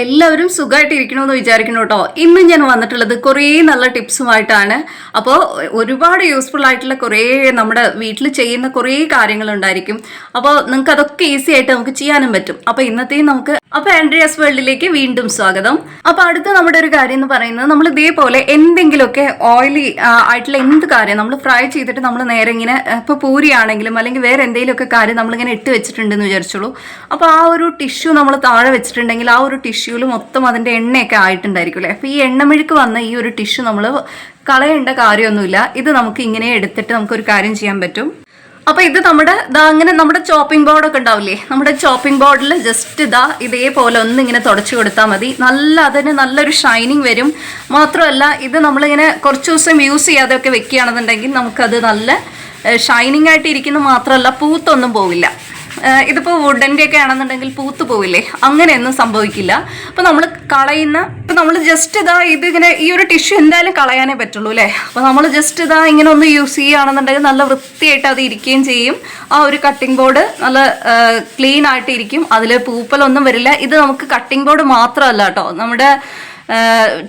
എല്ലാവരും സുഖമായിട്ട് ഇരിക്കണമെന്ന് വിചാരിക്കണം കേട്ടോ. ഇന്ന് ഞാൻ വന്നിട്ടുള്ളത് കുറേ നല്ല ടിപ്സുമായിട്ടാണ്. അപ്പോൾ ഒരുപാട് യൂസ്ഫുൾ ആയിട്ടുള്ള കുറേ നമ്മുടെ വീട്ടിൽ ചെയ്യുന്ന കുറേ കാര്യങ്ങളുണ്ടായിരിക്കും. അപ്പോൾ നിങ്ങൾക്ക് അതൊക്കെ ഈസി ആയിട്ട് നമുക്ക് ചെയ്യാനും പറ്റും. അപ്പോൾ ഇന്നത്തെയും നമുക്ക് അപ്പോൾ ആൻഡ്രിയാസ് വേൾഡിലേക്ക് വീണ്ടും സ്വാഗതം. അപ്പോൾ അടുത്ത നമ്മുടെ ഒരു കാര്യം എന്ന് പറയുന്നത് നമ്മൾ ഇതേപോലെ എന്തെങ്കിലുമൊക്കെ ഓയിലി ആയിട്ടുള്ള എന്ത് കാര്യം നമ്മൾ ഫ്രൈ ചെയ്തിട്ട് നമ്മൾ നേരെ ഇങ്ങനെ ഇപ്പോൾ പൂരിയാണെങ്കിലും അല്ലെങ്കിൽ വേറെ എന്തെങ്കിലുമൊക്കെ കാര്യം നമ്മളിങ്ങനെ ഇട്ട് വെച്ചിട്ടുണ്ടെന്ന് വിചാരിച്ചോളൂ അപ്പോൾ ആ ഒരു ടിഷ്യൂ നമ്മൾ താഴെ വെച്ചിട്ടുണ്ടെങ്കിൽ ആ ഒരു ടിഷ്യൂവിൽ മൊത്തം അതിന്റെ എണ്ണയൊക്കെ ആയിട്ടുണ്ടായിരിക്കും അല്ലേ അപ്പോൾ ഈ എണ്ണമെഴുക്ക് വന്ന ഈ ഒരു ടിഷ്യൂ നമ്മൾ കളയേണ്ട കാര്യമൊന്നുമില്ല. ഇത് നമുക്ക് ഇങ്ങനെ എടുത്തിട്ട് നമുക്കൊരു കാര്യം ചെയ്യാൻ പറ്റും. അപ്പൊ ഇത് നമ്മുടെ ഇതാ അങ്ങനെ നമ്മുടെ ചോപ്പിംഗ് ബോർഡൊക്കെ ഉണ്ടാവില്ലേ? നമ്മുടെ ചോപ്പിംഗ് ബോർഡിൽ ജസ്റ്റ് ഇതാ ഇതേപോലെ ഒന്ന് ഇങ്ങനെ തുടച്ചു കൊടുത്താൽ മതി. നല്ല അതിന് നല്ലൊരു ഷൈനിങ് വരും. മാത്രമല്ല ഇത് നമ്മളിങ്ങനെ കുറച്ച് ദിവസം യൂസ് ചെയ്യാതെയൊക്കെ വെക്കുകയാണെന്നുണ്ടെങ്കിൽ നമുക്കത് നല്ല ഷൈനിങ് ആയിട്ട് ഇരിക്കുന്ന മാത്രമല്ല പൂത്തൊന്നും പോവില്ല. ഇതിപ്പോൾ വുഡന്റെ ഒക്കെ ആണെന്നുണ്ടെങ്കിൽ പൂത്ത് പോവില്ലേ? അങ്ങനെയൊന്നും സംഭവിക്കില്ല. അപ്പോൾ നമ്മൾ കളയുന്ന ഇപ്പം നമ്മൾ ജസ്റ്റ് ഇതാ ഇതിങ്ങനെ ഈ ഒരു ടിഷ്യൂ എന്തായാലും കളയാനേ പറ്റുള്ളൂ അല്ലേ? അപ്പോൾ നമ്മൾ ജസ്റ്റ് ഇതാ ഇങ്ങനെ ഒന്ന് യൂസ് ചെയ്യുകയാണെന്നുണ്ടെങ്കിൽ നല്ല വൃത്തിയായിട്ട് അത് ഇരിക്കുകയും ചെയ്യും. ആ ഒരു കട്ടിംഗ് ബോർഡ് നല്ല ക്ലീൻ ആയിട്ട് ഇരിക്കും അതിൽ പൂപ്പലൊന്നും വരില്ല. ഇത് നമുക്ക് കട്ടിംഗ് ബോർഡ് മാത്രമല്ല കേട്ടോ. നമ്മുടെ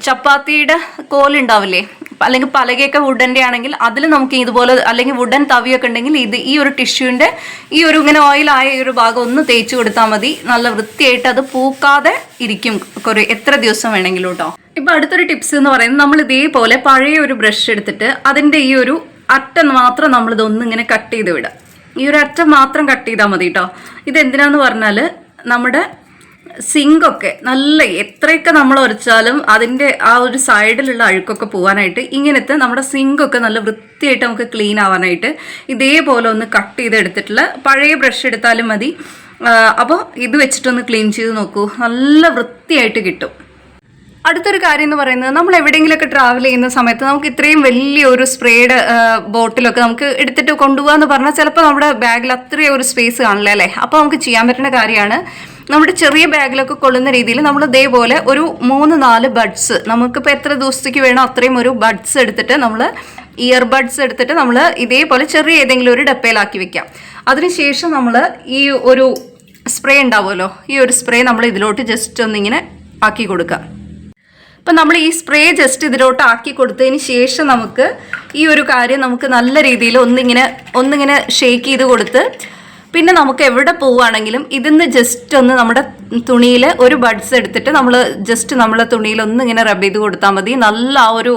ചപ്പാത്തിയുടെ കോലുണ്ടാവില്ലേ? അല്ലെങ്കിൽ പലകയൊക്കെ വുഡന്റെ ആണെങ്കിൽ അതിൽ നമുക്ക് ഇതുപോലെ അല്ലെങ്കിൽ വുഡൻ തവിയൊക്കെ ഉണ്ടെങ്കിൽ ഇത് ഈ ഒരു ടിഷ്യൂവിന്റെ ഈ ഒരു ഇങ്ങനെ ഓയിലായ ഈ ഒരു ഭാഗം ഒന്ന് തേച്ച് കൊടുത്താൽ മതി. നല്ല വൃത്തിയായിട്ട് അത് പൂക്കാതെ ഇരിക്കും. കുറേ എത്ര ദിവസം വേണമെങ്കിലും കേട്ടോ ഇപ്പം അടുത്തൊരു ടിപ്സ് എന്ന് പറയുന്നത് നമ്മൾ ഇതേപോലെ പഴയ ഒരു ബ്രഷ് എടുത്തിട്ട് അതിന്റെ ഈ ഒരു അറ്റം മാത്രം നമ്മൾ ഒന്നിങ്ങനെ കട്ട് ചെയ്ത് വിടാം ഈ ഒരു അറ്റം മാത്രം കട്ട് ചെയ്താൽ മതി കേട്ടോ ഇത് എന്തിനാന്ന് പറഞ്ഞാൽ നമ്മുടെ സിങ്കൊക്കെ നല്ല എത്രയൊക്കെ നമ്മൾ ഉരച്ചാലും അതിന്റെ ആ ഒരു സൈഡിലുള്ള അഴുക്കൊക്കെ പോകാനായിട്ട് ഇങ്ങനത്തെ നമ്മുടെ സിങ്കൊക്കെ നല്ല വൃത്തിയായിട്ട് നമുക്ക് ക്ലീൻ ആവാനായിട്ട് ഇതേപോലെ ഒന്ന് കട്ട് ചെയ്തെടുത്തിട്ടുള്ള പഴയ ബ്രഷ് എടുത്താലും മതി. അപ്പോൾ ഇത് വെച്ചിട്ടൊന്ന് ക്ലീൻ ചെയ്ത് നോക്കൂ. നല്ല വൃത്തിയായിട്ട് കിട്ടും. അടുത്തൊരു കാര്യം എന്ന് പറയുന്നത് നമ്മൾ എവിടെയെങ്കിലുമൊക്കെ ട്രാവൽ ചെയ്യുന്ന സമയത്ത് നമുക്ക് ഇത്രയും വലിയൊരു സ്പ്രേയുടെ ബോട്ടിലൊക്കെ നമുക്ക് എടുത്തിട്ട് കൊണ്ടുപോകാന്ന് പറഞ്ഞാൽ ചിലപ്പോൾ നമ്മുടെ ബാഗിൽ അത്രയും ഒരു സ്പേസ് കാണില്ല അല്ലേ? അപ്പോൾ നമുക്ക് ചെയ്യാൻ പറ്റുന്ന കാര്യമാണ് നമ്മുടെ ചെറിയ ബാഗിലൊക്കെ കൊള്ളുന്ന രീതിയിൽ നമ്മൾ ഇതേപോലെ ഒരു മൂന്ന് നാല് ബഡ്സ് നമുക്കിപ്പോൾ എത്ര ദിവസത്തേക്ക് വേണോ അത്രയും ഒരു ബഡ്സ് എടുത്തിട്ട് നമ്മൾ ഇയർ ബഡ്സ് എടുത്തിട്ട് നമ്മൾ ഇതേപോലെ ചെറിയ ഏതെങ്കിലും ഒരു ഡപ്പയിലാക്കി വെക്കാം. അതിനുശേഷം നമ്മൾ ഈ ഒരു സ്പ്രേ ഉണ്ടാവുമല്ലോ ഈ ഒരു സ്പ്രേ നമ്മൾ ഇതിലോട്ട് ജസ്റ്റ് ഒന്നിങ്ങനെ ആക്കി കൊടുക്കാം. അപ്പം നമ്മൾ ഈ സ്പ്രേ ജസ്റ്റ് ഇതിലോട്ട് ആക്കി കൊടുത്തതിന് ശേഷം നമുക്ക് ഈ ഒരു കാര്യം നമുക്ക് നല്ല രീതിയിൽ ഒന്നിങ്ങനെ ഒന്നിങ്ങനെ ഷേക്ക് ചെയ്ത് കൊടുത്ത് പിന്നെ നമുക്ക് എവിടെ പോവുകയാണെങ്കിലും ഇതിന്ന് ജസ്റ്റ് ഒന്ന് നമ്മുടെ തുണിയിൽ ഒരു ബഡ്സ് എടുത്തിട്ട് നമ്മൾ ജസ്റ്റ് നമ്മളെ തുണിയിൽ ഒന്ന് ഇങ്ങനെ റബ് ചെയ്ത് കൊടുത്താൽ മതി. നല്ല ആ ഒരു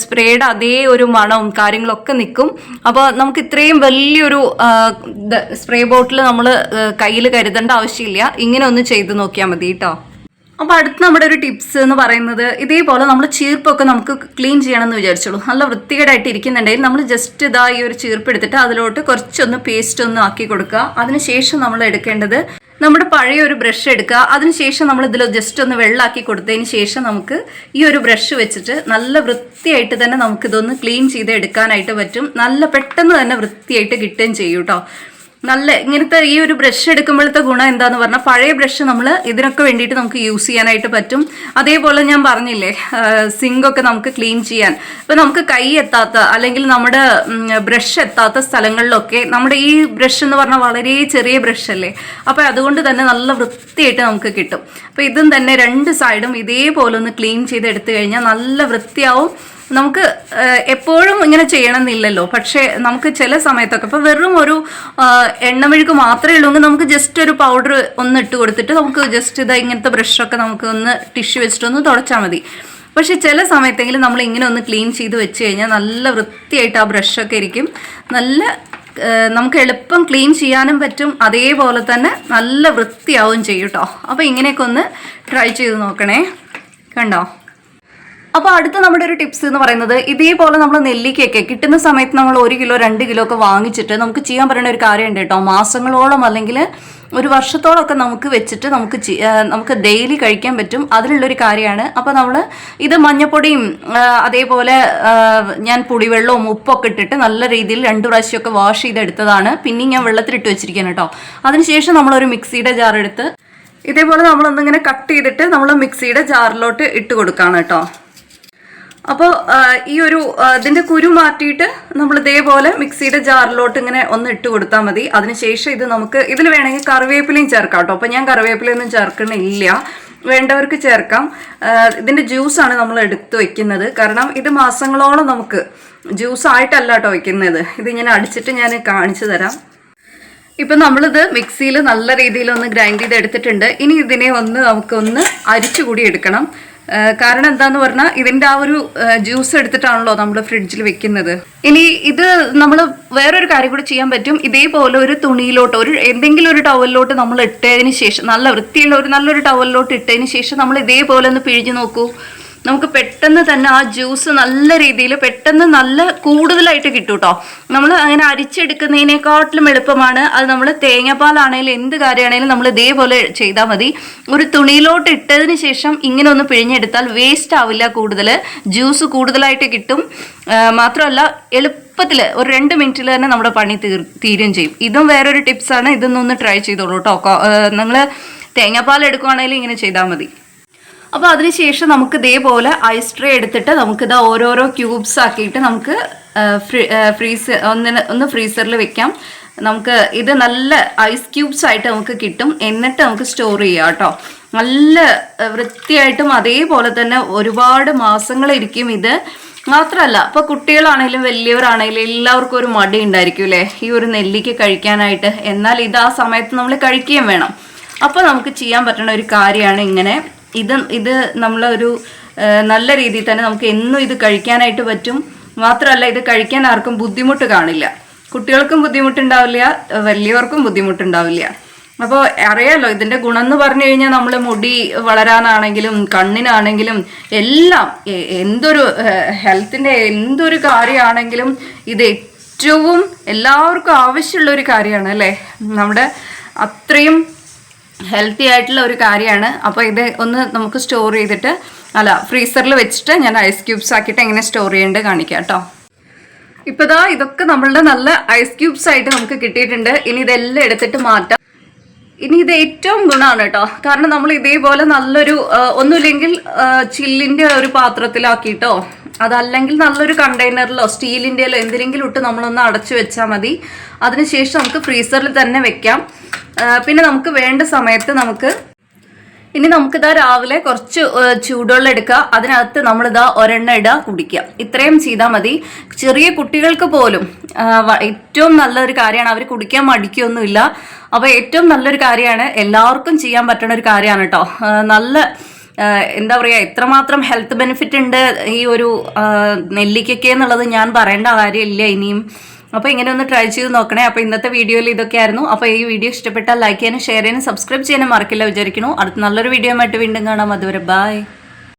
സ്പ്രേയുടെ അതേ ഒരു മണവും കാര്യങ്ങളൊക്കെ നിൽക്കും അപ്പോൾ നമുക്ക് ഇത്രയും വലിയൊരു സ്പ്രേ ബോട്ടിൽ നമ്മൾ കയ്യിൽ കരുതേണ്ട ആവശ്യമില്ല. ഇങ്ങനെ ഒന്ന് ചെയ്ത് നോക്കിയാൽ മതി കേട്ടോ അപ്പോൾ അടുത്ത് നമ്മുടെ ഒരു ടിപ്സ് എന്ന് പറയുന്നത് ഇതേപോലെ നമ്മൾ ചീർപ്പൊക്കെ നമുക്ക് ക്ലീൻ ചെയ്യണമെന്ന് വിചാരിച്ചോളൂ നല്ല വൃത്തികേടായിട്ട് ഇരിക്കുന്നുണ്ടെങ്കിൽ നമ്മൾ ജസ്റ്റ് ഇതാ ഈ ഒരു ചീർപ്പ് എടുത്തിട്ട് അതിലോട്ട് കുറച്ചൊന്ന് പേസ്റ്റ് ഒന്ന് ആക്കി കൊടുക്കുക. അതിനുശേഷം നമ്മൾ എടുക്കേണ്ടത് നമ്മുടെ പഴയ ഒരു ബ്രഷ് എടുക്കുക. അതിനുശേഷം നമ്മൾ ഇതിൽ ജസ്റ്റ് ഒന്ന് വെള്ളമാക്കി കൊടുത്തതിന് ശേഷം നമുക്ക് ഈ ഒരു ബ്രഷ് വെച്ചിട്ട് നല്ല വൃത്തിയായിട്ട് തന്നെ നമുക്കിതൊന്ന് ക്ലീൻ ചെയ്ത് എടുക്കാനായിട്ട് പറ്റും. നല്ല പെട്ടെന്ന് തന്നെ വൃത്തിയായിട്ട് കിട്ടുകയും ചെയ്യും കേട്ടോ നല്ല ഇങ്ങനത്തെ ഈ ഒരു ബ്രഷ് എടുക്കുമ്പോഴത്തെ ഗുണം എന്താന്ന് പറഞ്ഞാൽ പഴയ ബ്രഷ് നമ്മൾ ഇതിനൊക്കെ വേണ്ടിയിട്ട് നമുക്ക് യൂസ് ചെയ്യാനായിട്ട് പറ്റും. അതേപോലെ ഞാൻ പറഞ്ഞില്ലേ സിങ്കൊക്കെ നമുക്ക് ക്ലീൻ ചെയ്യാൻ. ഇപ്പം നമുക്ക് കൈ എത്താത്ത അല്ലെങ്കിൽ നമ്മുടെ ബ്രഷ് എത്താത്ത സ്ഥലങ്ങളിലൊക്കെ നമ്മുടെ ഈ ബ്രഷ് എന്ന് പറഞ്ഞാൽ വളരെ ചെറിയ ബ്രഷ് അല്ലേ? അപ്പോൾ അതുകൊണ്ട് തന്നെ നല്ല വൃത്തിയായിട്ട് നമുക്ക് കിട്ടും. അപ്പോൾ ഇതും തന്നെ രണ്ട് സൈഡും ഇതേപോലെ ഒന്ന് ക്ലീൻ ചെയ്ത് എടുത്തു കഴിഞ്ഞാൽ നല്ല വൃത്തിയാവും. നമുക്ക് എപ്പോഴും ഇങ്ങനെ ചെയ്യണമെന്നില്ലല്ലോ. പക്ഷേ നമുക്ക് ചില സമയത്തൊക്കെ ഇപ്പോൾ വെറും ഒരു എണ്ണമെഴുക്ക് മാത്രമേ ഉള്ളൂ നമുക്ക് ജസ്റ്റ് ഒരു പൗഡർ ഒന്ന് ഇട്ട് കൊടുത്തിട്ട് നമുക്ക് ജസ്റ്റ് ഇതാ ഇങ്ങനത്തെ ബ്രഷൊക്കെ നമുക്ക് ഒന്ന് ടിഷ്യൂ വെച്ചിട്ടൊന്ന് തുടച്ചാൽ മതി. പക്ഷെ ചില സമയത്തെങ്കിലും നമ്മൾ ഇങ്ങനെ ഒന്ന് ക്ലീൻ ചെയ്ത് വെച്ച് കഴിഞ്ഞാൽ നല്ല വൃത്തിയായിട്ട് ആ ബ്രഷൊക്കെ ഇരിക്കും. നല്ല നമുക്ക് എളുപ്പം ക്ലീൻ ചെയ്യാനും പറ്റും. അതേപോലെ തന്നെ നല്ല വൃത്തിയാവും ചെയ്യും കേട്ടോ അപ്പോൾ ഇങ്ങനെയൊക്കെ ഒന്ന് ട്രൈ ചെയ്ത് നോക്കണേ. കണ്ടോ? അപ്പോൾ അടുത്ത നമ്മുടെ ഒരു ടിപ്സ് എന്ന് പറയുന്നത് ഇതേപോലെ നമ്മൾ നെല്ലിക്കയൊക്കെ കിട്ടുന്ന സമയത്ത് നമ്മൾ ഒരു കിലോ രണ്ട് കിലോ ഒക്കെ വാങ്ങിച്ചിട്ട് നമുക്ക് ചെയ്യാൻ പറ്റുന്ന ഒരു കാര്യമുണ്ട് കേട്ടോ. മാസങ്ങളോളം അല്ലെങ്കിൽ ഒരു വർഷത്തോളമൊക്കെ നമുക്ക് വെച്ചിട്ട് നമുക്ക് നമുക്ക് ഡെയിലി കഴിക്കാൻ പറ്റും. അതിലുള്ളൊരു കാര്യമാണ്. അപ്പോൾ നമ്മൾ ഇത് മഞ്ഞപ്പൊടിയും അതേപോലെ ഞാൻ പുളിവെള്ളവും ഉപ്പൊക്കെ ഇട്ടിട്ട് നല്ല രീതിയിൽ രണ്ട് പ്രാവശ്യമൊക്കെ വാഷ് ചെയ്തെടുത്തതാണ്. പിന്നെയും ഞാൻ വെള്ളത്തിലിട്ട് വെച്ചിരിക്കുകയാണ് കേട്ടോ. അതിനുശേഷം നമ്മളൊരു മിക്സിയുടെ ജാർ എടുത്ത് ഇതേപോലെ നമ്മളൊന്നിങ്ങനെ കട്ട് ചെയ്തിട്ട് നമ്മൾ മിക്സിയുടെ ജാറിലോട്ട് ഇട്ട് കൊടുക്കുകയാണ് കേട്ടോ. അപ്പോൾ ഈ ഒരു ഇതിന്റെ കുരു മാറ്റിയിട്ട് നമ്മൾ ഇതേപോലെ മിക്സിയുടെ ജാറിലോട്ട് ഇങ്ങനെ ഒന്ന് ഇട്ട് കൊടുത്താൽ മതി. അതിനുശേഷം ഇത് നമുക്ക് ഇതിൽ വേണമെങ്കിൽ കറിവേപ്പിലയും ചേർക്കാം കേട്ടോ. അപ്പോൾ ഞാൻ കറിവേപ്പിലയൊന്നും ചേർക്കണില്ല. വേണ്ടവർക്ക് ചേർക്കാം. ഇതിന്റെ ജ്യൂസാണ് നമ്മൾ എടുത്ത് വെക്കുന്നത്. കാരണം ഇത് മാസങ്ങളോളം നമുക്ക് ജ്യൂസ് ആയിട്ടല്ല കേട്ടോ വെക്കുന്നത്. ഇത് ഇങ്ങനെ അടിച്ചിട്ട് ഞാൻ കാണിച്ചു തരാം. ഇപ്പം നമ്മളിത് മിക്സിയിൽ നല്ല രീതിയിൽ ഒന്ന് ഗ്രൈൻഡ് ചെയ്ത് എടുത്തിട്ടുണ്ട് ഇനി ഇതിനെ ഒന്ന് നമുക്കൊന്ന് അരിച്ചുകൂടി എടുക്കണം. ആ, കാരണം എന്താന്ന് പറഞ്ഞാൽ ഇതിന്റെ ആ ഒരു ജ്യൂസ് എടുത്തിട്ടാണല്ലോ നമ്മൾ ഫ്രിഡ്ജിൽ വെക്കുന്നത്. ഇനി ഇത് നമ്മൾ വേറൊരു കാര്യം കൂടി ചെയ്യാൻ പറ്റും. ഇതേപോലെ ഒരു തുണിയിലോട്ട് ഒരു എന്തെങ്കിലും ഒരു ടവലിലോട്ട് നമ്മൾ ഇട്ടതിന് ശേഷം നല്ല വൃത്തിയുള്ള ഒരു നല്ലൊരു ടവലിലോട്ട് ഇട്ടതിന് ശേഷം നമ്മൾ ഇതേപോലെ ഒന്ന് പിഴിഞ്ഞു നോക്കൂ. നമുക്ക് പെട്ടെന്ന് തന്നെ ആ ജ്യൂസ് നല്ല രീതിയിൽ പെട്ടെന്ന് നല്ല കൂടുതലായിട്ട് കിട്ടും കേട്ടോ നമ്മൾ അങ്ങനെ അരിച്ചെടുക്കുന്നതിനെക്കാട്ടിലും എളുപ്പമാണ്. അത് നമ്മൾ തേങ്ങാപ്പാലാണെങ്കിലും എന്ത് കാര്യമാണെങ്കിലും നമ്മൾ ഇതേപോലെ ചെയ്താൽ മതി. ഒരു തുണിയിലോട്ട് ഇട്ടതിന് ശേഷം ഇങ്ങനെ ഒന്ന് പിഴിഞ്ഞെടുത്താൽ വേസ്റ്റ് ആവില്ല കൂടുതൽ ജ്യൂസ് കൂടുതലായിട്ട് കിട്ടും. മാത്രമല്ല മാത്രമല്ല എളുപ്പത്തിൽ ഒരു രണ്ട് മിനിറ്റിൽ തന്നെ നമ്മുടെ പണി തീർ തീരുകയും ചെയ്യും. ഇതും വേറൊരു ടിപ്സാണ്. ഇതൊന്നൊന്ന് ട്രൈ ചെയ്തോളൂ കേട്ടോ നിങ്ങൾ തേങ്ങാപ്പാൽ എടുക്കുവാണെങ്കിലും ഇങ്ങനെ ചെയ്താൽ മതി. അപ്പോൾ അതിനുശേഷം നമുക്ക് ഇതേപോലെ ഐസ് ട്രേ എടുത്തിട്ട് നമുക്കിത് ഓരോരോ ക്യൂബ്സ് ആക്കിയിട്ട് നമുക്ക് ഫ്രീസ് ഒന്നിന് ഒന്ന് ഫ്രീസറിൽ വെക്കാം. നമുക്ക് ഇത് നല്ല ഐസ് ക്യൂബ്സ് ആയിട്ട് നമുക്ക് കിട്ടും. എന്നിട്ട് നമുക്ക് സ്റ്റോർ ചെയ്യാം കേട്ടോ. നല്ല വൃത്തിയായിട്ടും അതേപോലെ തന്നെ ഒരുപാട് മാസങ്ങളിരിക്കും ഇത്. മാത്രമല്ല ഇപ്പോൾ കുട്ടികളാണെങ്കിലും വലിയവരാണെങ്കിലും എല്ലാവർക്കും ഒരു മടി ഉണ്ടായിരിക്കും അല്ലേ ഈ ഒരു നെല്ലിക്ക കഴിക്കാനായിട്ട്. എന്നാൽ ഇത് ആ സമയത്ത് നമ്മൾ കഴിക്കുകയും വേണം. അപ്പോൾ നമുക്ക് ചെയ്യാൻ പറ്റുന്ന ഒരു കാര്യമാണ് ഇങ്ങനെ. ഇത് ഇത് നമ്മളൊരു നല്ല രീതിയിൽ തന്നെ നമുക്ക് എന്നും ഇത് കഴിക്കാനായിട്ട് പറ്റും. മാത്രമല്ല ഇത് കഴിക്കാൻ ആർക്കും ബുദ്ധിമുട്ട് കാണില്ല. കുട്ടികൾക്കും ബുദ്ധിമുട്ടുണ്ടാവില്ല വലിയവർക്കും ബുദ്ധിമുട്ടുണ്ടാവില്ല. അപ്പോൾ അറിയാലോ ഇതിന്റെ ഗുണം എന്ന് പറഞ്ഞു കഴിഞ്ഞാൽ നമ്മൾ മുടി വളരാനാണെങ്കിലും കണ്ണിനാണെങ്കിലും എല്ലാം എന്തൊരു ഹെൽത്തിന്റെ എന്തൊരു കാര്യമാണെങ്കിലും ഇത് ഏറ്റവും എല്ലാവർക്കും ആവശ്യമുള്ള ഒരു കാര്യമാണ് അല്ലേ? നമ്മുടെ അത്രയും ഹെൽത്തി ആയിട്ടുള്ള ഒരു കാര്യമാണ്. അപ്പോൾ ഇത് ഒന്ന് നമുക്ക് സ്റ്റോർ ചെയ്തിട്ട് അല്ല ഫ്രീസറിൽ വെച്ചിട്ട് ഞാൻ ഐസ് ക്യൂബ്സ് ആക്കിയിട്ട് എങ്ങനെ സ്റ്റോർ ചെയ്യേണ്ടത് കാണിക്കാം കേട്ടോ ഇപ്പോൾ ദാ ഇതൊക്കെ നമ്മളുടെ നല്ല ഐസ് ക്യൂബ്സ് ആയിട്ട് നമുക്ക് കിട്ടിയിട്ടുണ്ട്. ഇനി ഇതെല്ലാം എടുത്തിട്ട് മാറ്റാം. ഇനി ഇത് ഏറ്റവും ഗുണമാണ് കേട്ടോ കാരണം നമ്മൾ ഇതേപോലെ നല്ലൊരു ഒന്നുമില്ലെങ്കിൽ ചില്ലിന്റെ ഒരു പാത്രത്തിലാക്കിയിട്ടോ അതല്ലെങ്കിൽ നല്ലൊരു കണ്ടെയ്നറിലോ സ്റ്റീലിന്റെയിലോ എന്തിനെങ്കിലും ഇട്ട് നമ്മളൊന്ന് അടച്ചു വെച്ചാൽ മതി. അതിനുശേഷം നമുക്ക് ഫ്രീസറിൽ തന്നെ വെക്കാം. പിന്നെ നമുക്ക് വേണ്ട സമയത്ത് നമുക്ക് ഇനി നമുക്കിതാ രാവിലെ കുറച്ച് ചൂടുവെള്ളം എടുക്കുക. അതിനകത്ത് നമ്മളിതാ ഒരെണ്ണ ഇടുക കുടിക്കുക. ഇത്രയും ചെയ്താൽ മതി. ചെറിയ കുട്ടികൾക്ക് പോലും ഏറ്റവും നല്ലൊരു കാര്യമാണ്. അവർ കുടിക്കാൻ മടിക്കൊന്നുമില്ല. അപ്പോൾ ഏറ്റവും നല്ലൊരു കാര്യമാണ് എല്ലാവർക്കും ചെയ്യാൻ പറ്റുന്ന ഒരു കാര്യമാണ് കേട്ടോ. നല്ല എന്താ പറയുക എത്രമാത്രം ഹെൽത്ത് ബെനിഫിറ്റ് ഉണ്ട് ഈ ഒരു നെല്ലിക്കൊക്കെ എന്നുള്ളത് ഞാൻ പറയേണ്ട കാര്യമില്ല ഇനിയും. അപ്പോൾ ഇങ്ങനെ ഒന്ന് ട്രൈ ചെയ്ത് നോക്കണേ. അപ്പോൾ ഇന്നത്തെ വീഡിയോയിൽ ഇതൊക്കെയായിരുന്നു അപ്പോൾ ഈ വീഡിയോ ഇഷ്ടപ്പെട്ടാൽ ലൈക്ക് ചെയ്യാനും ഷെയർ ചെയ്യാനും സബ്സ്ക്രൈബ് ചെയ്യാനും മറക്കില്ല വിചാരിക്കുന്നു. അടുത്ത നല്ലൊരു വീഡിയോ ആയിട്ട് വീണ്ടും കാണാം. അതുവരെ ബൈ